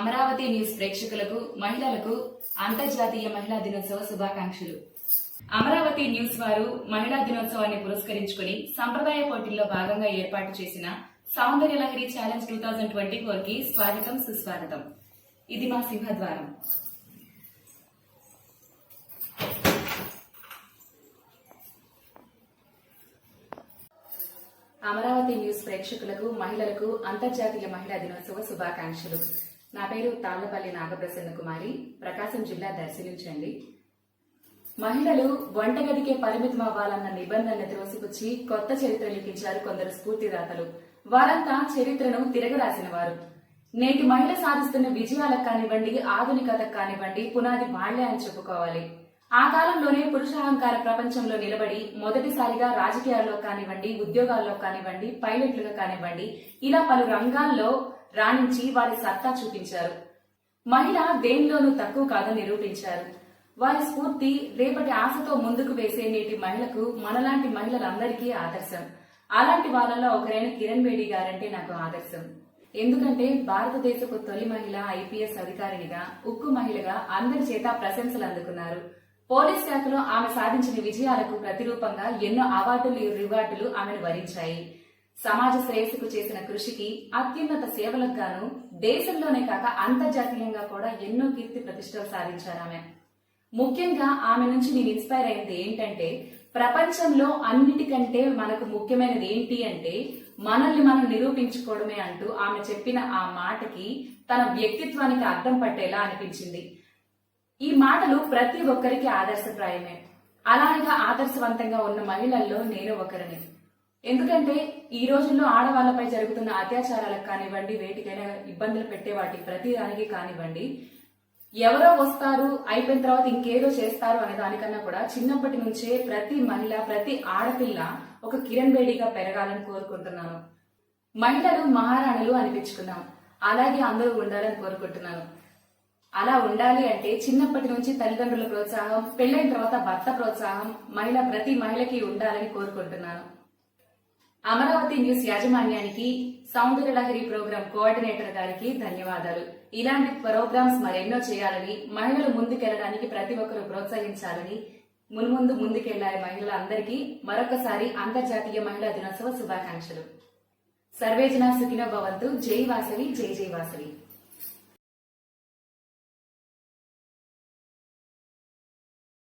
Amaravati news ప్రేక్షకులకు మహిళలకు అంతర్జాతీయ మహిళా దినోత్సవ శుభాకాంక్షలు. అమరావతి న్యూస్ వారు మహిళా దినోత్సవాన్ని పురస్కరించుకుని సంప్రదాయ పోటీల్లో భాగంగా ఏర్పాటు చేసిన Soundarya Lahari challenge two thousand twenty ఫోర్కి స్వాగతం సుస్వాగతం. ఇది మా సింహద్వారం. అమరావతి న్యూస్ ప్రేక్షకులకు మహిళలకు అంతర్జాతీయ మహిళా దినోత్సవ శుభాకాంక్షలు. నా పేరు తాళ్ళపల్లి నాగప్రసన్న కుమారి. ప్రకాశం జిల్లా దర్శించండి. మహిళలు వంటగదికే పరిమితం అవ్వాలన్న నిబంధనలు త్రోసిపుచ్చి కొత్త చరిత్ర లిఖించారు కొందరు స్ఫూర్తిదాతలు. వారంతా చరిత్రను తిరగరాసిన వారు. నేటి మహిళ సాధిస్తున్న విజయాలకు కానివ్వండి ఆధునికతకు కానివ్వండి పునాది వాళ్ళే అని చెప్పుకోవాలి. ఆ కాలంలోనే పురుషాహంకార ప్రపంచంలో నిలబడి మొదటిసారిగా రాజకీయాల్లో కానివ్వండి ఉద్యోగాల్లో కానివ్వండి పైలట్లుగా కానివ్వండి ఇలా పలు రంగాల్లో రాణించి వారి సత్తా చూపించారు. మహిళ దేనిలోనూ తక్కువ కాదని నిరూపించారు. వారి స్ఫూర్తి రేపటి ఆశతో ముందుకు వేసే నేటి మహిళకు మనలాంటి మహిళలందరికీ ఆదర్శం. అలాంటి వాళ్ళలో ఒకరైన కిరణ్ బేడి గారంటే నాకు ఆదర్శం. ఎందుకంటే భారతదేశపు తొలి మహిళ ఐపీఎస్ అధికారినిగా ఉక్కు మహిళగా అందరి చేత ప్రశంసలు అందుకున్నారు. పోలీస్ శాఖలో ఆమె సాధించిన విజయాలకు ప్రతిరూపంగా ఎన్నో అవార్డులు రివార్డులు ఆమెను వరించాయి. సమాజ శ్రేయస్సుకు చేసిన కృషికి అత్యున్నత సేవలకు గాను దేశంలోనే కాక అంతర్జాతీయంగా కూడా ఎన్నో కీర్తి ప్రతిష్టలు సాధించారు ఆమె. ముఖ్యంగా ఆమె నుంచి నేను ఇన్స్పైర్ అయింది ఏంటంటే ప్రపంచంలో అన్నిటికంటే మనకు ముఖ్యమైనది ఏంటి అంటే మనల్ని మనం నిరూపించుకోవడమే అంటూ ఆమె చెప్పిన ఆ మాటకి తన వ్యక్తిత్వానికి అర్థం పట్టేలా అనిపించింది. ఈ మాటలు ప్రతి ఒక్కరికి ఆదర్శప్రాయమే. అలానిగా ఆదర్శవంతంగా ఉన్న మహిళల్లో నేను ఒకరిని. ఎందుకంటే ఈ రోజుల్లో ఆడవాళ్ళపై జరుగుతున్న అత్యాచారాలకు కానివ్వండి వేటికైనా ఇబ్బందులు పెట్టే వాటి ప్రతి దానికి కానివ్వండి ఎవరో వస్తారు అయిపోయిన తర్వాత ఇంకేదో చేస్తారు అనే దానికన్నా కూడా చిన్నప్పటి నుంచే ప్రతి మహిళ ప్రతి ఆడపిల్ల ఒక కిరణ్ బేడిగా పెరగాలని కోరుకుంటున్నాను. మహిళలు మహారాణులు అనిపించుకున్నాం. అలాగే అందరూ ఉండాలని కోరుకుంటున్నాను. అలా ఉండాలి అంటే చిన్నప్పటి నుంచి తల్లిదండ్రుల ప్రోత్సాహం పెళ్ళైన తర్వాత భర్త ప్రోత్సాహం మహిళ ప్రతి మహిళకి ఉండాలని కోరుకుంటున్నాను. అమరావతి న్యూస్ యాజమాన్యానికి సౌందర్య లహరి ప్రోగ్రాం కోఆర్డినేటర్ గారికి ధన్యవాదాలు. ఇలాంటి ప్రోగ్రామ్స్ మరెన్నో చేయాలని మహిళలు ముందుకెళ్ళడానికి ప్రతి ఒక్కరూ ప్రోత్సహించాలని మున్ముందు ముందుకెళ్ళాలి మహిళలందరికీ మరొకసారి అంతర్జాతీయ మహిళా దినోత్సవ శుభాకాంక్షలు. సర్వేజన సుఖినో భవంతు. జై వాసవి జై జై వాసవి.